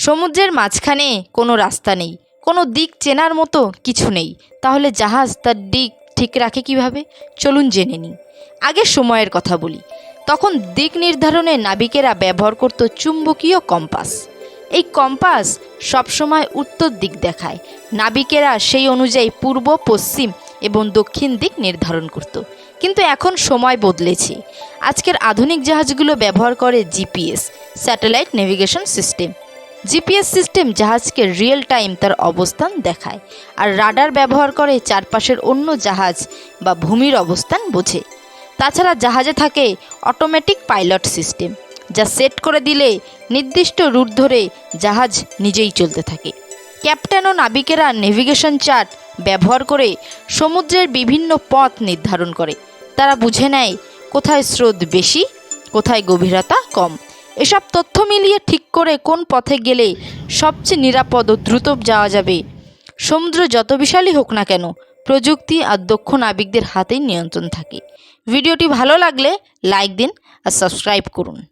সমুদ্রের মাঝখানে কোনো রাস্তা নেই, কোনো দিক চেনার মতো কিছু নেই। তাহলে জাহাজ তার দিক ঠিক রাখে কীভাবে? চলুন জেনে নিই। আগে সময়ের কথা বলি। তখন দিক নির্ধারণে নাবিকেরা ব্যবহার করত চুম্বকীয় কম্পাস। এই কম্পাস সবসময় উত্তর দিক দেখায়। নাবিকেরা সেই অনুযায়ী পূর্ব, পশ্চিম এবং দক্ষিণ দিক নির্ধারণ করত। কিন্তু এখন সময় বদলেছে। আজকের আধুনিক জাহাজগুলো ব্যবহার করে GPS, satellite navigation system. GPS system জাহাজকে real time তার অবস্থান দেখায়, আর রাডার ব্যবহার করে চারপাশের অন্য জাহাজ বা ভূমির অবস্থান বোঝে। তাছাড়া জাহাজে থাকে অটোমেটিক পাইলট সিস্টেম যা সেট করে দিলে নির্দিষ্ট রুট ধরে জাহাজ নিজেই চলতে থাকে। ক্যাপ্টেন ও নাবিকেরা নেভিগেশন চার্ট ব্যবহার করে সমুদ্রের বিভিন্ন পথ নির্ধারণ করে। তারা বুঝে নেয় কোথায় স্রোত বেশি, কোথায় গভীরতা কম। এসব তথ্য মিলিয়ে ঠিক করে কোন পথে গেলে সবচেয়ে নিরাপদ ও দ্রুত যাওয়া যাবে? সমুদ্র যত বিশালই হোক না কেন, প্রযুক্তি আর দক্ষ নাবিকদের হাতেই নিয়ন্ত্রণ থাকে। ভিডিওটি ভালো লাগলে লাইক দিন আর সাবস্ক্রাইব করুন।